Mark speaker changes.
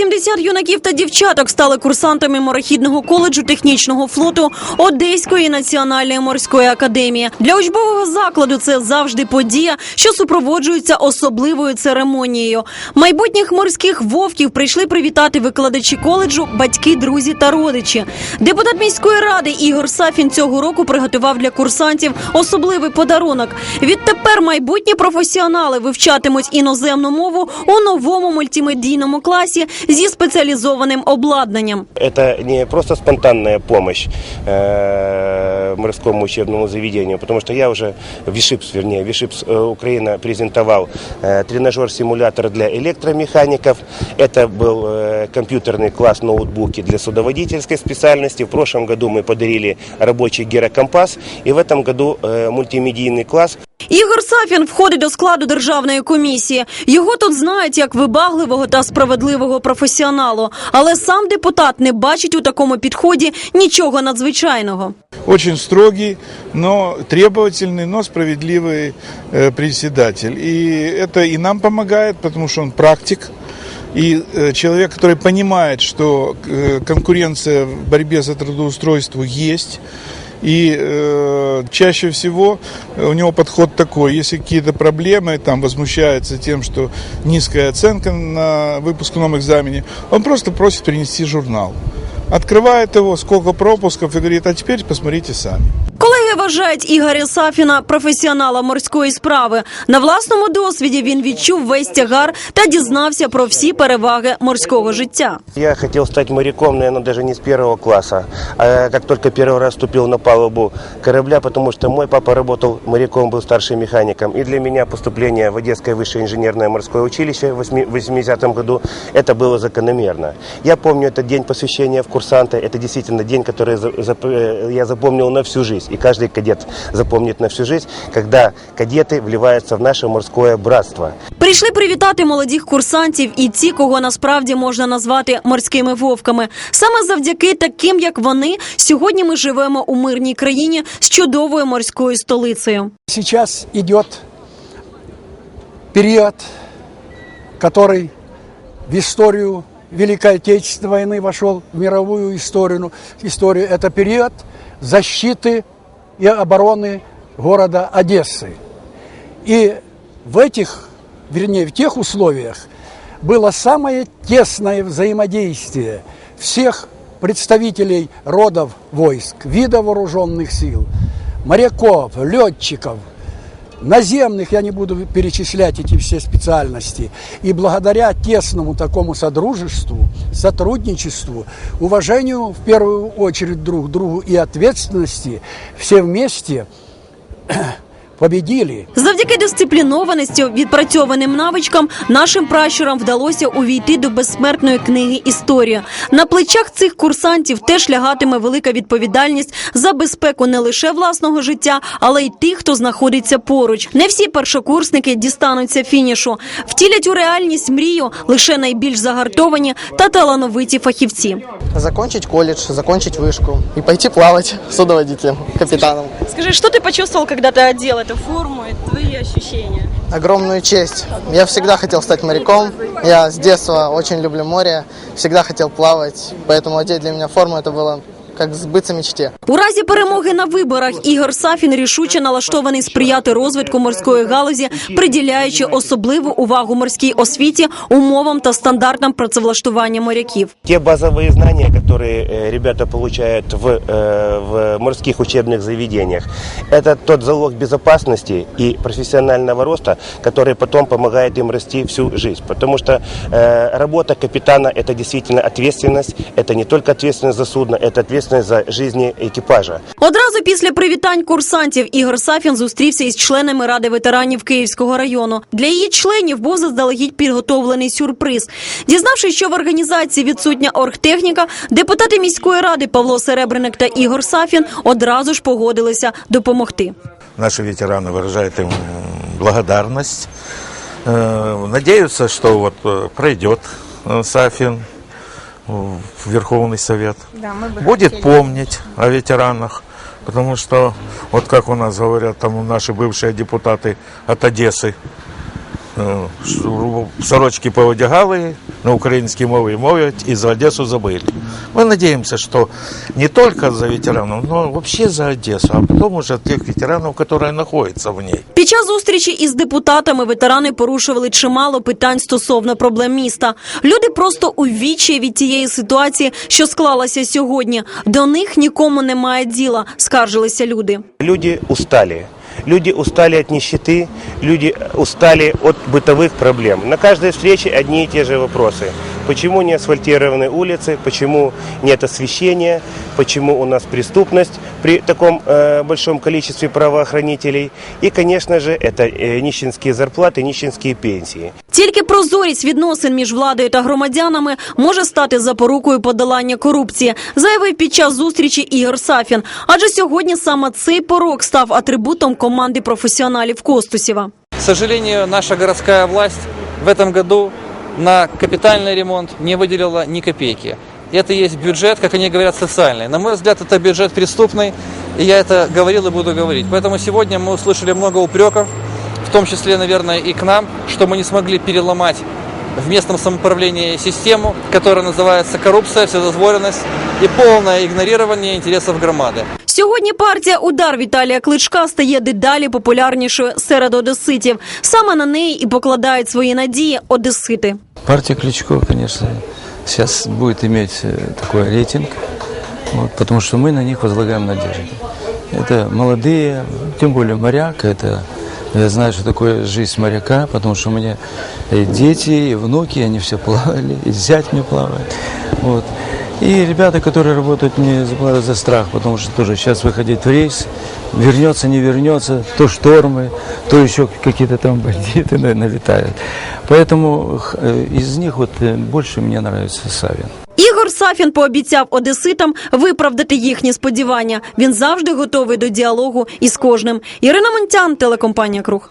Speaker 1: 80 юнаків та дівчаток стали курсантами морехідного коледжу технічного флоту Одеської національної морської академії. Для учбового закладу це завжди подія, що супроводжується особливою церемонією. Майбутніх морських вовків прийшли привітати викладачі коледжу, батьки, друзі та родичі. Депутат міської ради Ігор Сафін цього року приготував для курсантів особливий подарунок. Відтепер майбутні професіонали вивчатимуть іноземну мову у новому мультимедійному класі зі спеціалізованим обладнанням.
Speaker 2: Это не просто спонтанная помощь э, морскому учебному заведению, потому что я уже Вишипс, вернее, Вишипс э, Украина презентовал э, тренажер-симулятор для электромехаников. Это был э, компьютерный класс ноутбуки для судоводительской специальности. В прошлом году мы подарили рабочий гирокомпас, и в этом году э, мультимедийный класс
Speaker 1: Ігор Сафін входить до складу державної комісії. Його тут знають як вибагливого та справедливого професіоналу. Але сам депутат не бачить у такому підході нічого надзвичайного.
Speaker 3: Очень строгий, но требовательный, но справедливый э, председатель. И это и нам помогает, потому что он практик. И э, человек, который понимает, что э, конкуренция в борьбе за трудоустройство есть. И э, чаще всего у него подход такой, если какие-то проблемы, там возмущается тем, что низкая оценка на выпускном экзамене, он просто просит принести журнал. Открывает его, сколько пропусков и говорит, а теперь посмотрите сами.
Speaker 1: Колеги вважають Ігоря Сафіна професіонала морської справи. На власному досвіді він відчув весь тягар та дізнався про всі переваги морського життя.
Speaker 2: Я хотел стать моряком, наверное, даже не с первого класса, а как только первый раз ступил на палубу корабля, потому что мой папа работал моряком, был старшим механиком. И для меня поступление в Одесское высшее инженерное морское училище в 80-м году, это было закономерно. Я помню этот день посвящения в курсанта, это действительно день, который за- зап- э, я запомнил на всю жизнь. И каждый кадет запомнит на всю жизнь, когда кадеты вливаются в наше морское братство.
Speaker 1: Прийшли привітати молодих курсантів і ті, кого насправді можна назвати морськими вовками. Саме завдяки таким, як вони, сьогодні ми живемо у мирній країні з чудовою морською столицею.
Speaker 4: Сейчас идет период, который в историю Великой Отечественной войны вошел в мировую историю. историю. Это период защиты и обороны города Одессы. И в этих, вернее, в тех условиях было самое тесное взаимодействие всех представителей родов войск, видов вооруженных сил, моряков, летчиков, наземных, я не буду перечислять эти все специальности. И благодаря тесному такому содружеству, сотрудничеству, уважению в первую очередь друг к другу и ответственности, все вместе победили.
Speaker 1: Завдяки дисциплінованості, відпрацьованим навичкам, нашим пращурам вдалося увійти до безсмертної книги історія. На плечах цих курсантів теж лягатиме велика відповідальність за безпеку не лише власного життя, але й тих, хто знаходиться поруч. Не всі першокурсники дістануться фінішу, втілять у реальність мрію лише найбільш загартовані та талановиті фахівці.
Speaker 5: закончить колледж, закончить вышку и пойти плавать судоводителем, капитаном.
Speaker 1: Скажи, що ти почувствовал, коли ти одел цю форму, твої ощущения?
Speaker 5: Огромную честь. Я всегда хотел стать моряком. Я с детства очень люблю море, всегда хотел плавать. Поэтому одеть для меня форму это было как сбыться мечте.
Speaker 1: У разі перемоги на виборах Ігор Сафін рішуче налаштований сприяти розвитку морської галузі, приділяючи особливу увагу морській освіті, умовам та стандартам працевлаштування моряків.
Speaker 2: Те базовые знания, которые э, ребята получают в, э, в морских учебных заведениях, это тот залог безопасности и профессионального роста, который потом помогает им расти всю жизнь. Потому что э, работа капитана – это действительно ответственность, это не только ответственность за судно, это ответственность за жизни экипажа.
Speaker 1: Одразу після привітань курсантів Ігор Сафін зустрівся із членами ради ветеранів Київського району. Для її членів був заздалегідь підготовлений сюрприз. Дізнавшись, що в організації відсутня оргтехніка, депутати міської ради Павло Серебренник та Ігор Сафін одразу ж погодилися допомогти.
Speaker 6: Наши ветераны выражают им м, благодарность. Э, Надеются, что вот э, пройдет э, Сафин в Верховный Совет. Будет помнить о ветеранах. Потому что, вот как у нас говорят, там наши бывшие депутаты от Одессы, е, що сорочки поводягали на українській мові мовлять і за Одесу забили. Мы надеемся, что не только за ветеранов, но вообще за Одессу, а потом уже тех ветеранов, которые находятся в ней.
Speaker 1: Під час зустрічі із депутатами ветерани порушували чимало питань стосовно проблем міста. Люди просто у від тієї ситуації, що склалася сьогодні. До них нікому немає діла, скаржилися люди.
Speaker 2: Люди устали. Люди устали от нищеты, люди устали от бытовых проблем. На каждой встрече одни и те же вопросы. Почему не асфальтированы улицы, почему нет освещения, почему у нас преступность при таком э, большом количестве правоохранителей. И, конечно же, это э, нищенские зарплаты, нищенские пенсии.
Speaker 1: Тільки прозорість відносин між владою та громадянами може стати запорукою подолання корупції, заявив під час зустрічі Ігор Сафін. Адже сьогодні саме цей порок став атрибутом команди професіоналів Костусєва.
Speaker 7: К сожалению, наша городская власть в этом году на капитальный ремонт не выделила ни копейки. Это есть бюджет, как они говорят, социальный. На мой взгляд, это бюджет преступный, и я это говорил и буду говорить. Поэтому сегодня мы услышали много упреков, в том числе, наверное, и к нам, что мы не смогли переломать в местном самоуправлении систему, которая называется коррупция, вседозволенность и полное игнорирование интересов громады.
Speaker 1: Сьогодні партія Удар Віталія Кличка стає дедалі популярнішою серед одеситів. Саме на неї і покладають свої надії одесити.
Speaker 8: Партия Кличко, конечно, сейчас будет иметь э, такой рейтинг, вот, потому что мы на них возлагаем надежды. Это молодые, тем более моряк, это я знаю, что такое жизнь моряка, потому что у меня и дети, и внуки, они все плавали, и зять мне плавает. Вот. И ребята, которые работают, мне заплатят за страх, потому что тоже сейчас выходить в рейс, вернется, не вернется, то штормы, то еще какие-то там бандиты на- налетают. Поэтому х- э, из них вот э, больше мне нравится Савин.
Speaker 1: Ігор Сафін пообіцяв одеситам виправдати їхні сподівання. Він завжди готовий до діалогу із кожним. Ірина Монтян, телекомпанія Круг.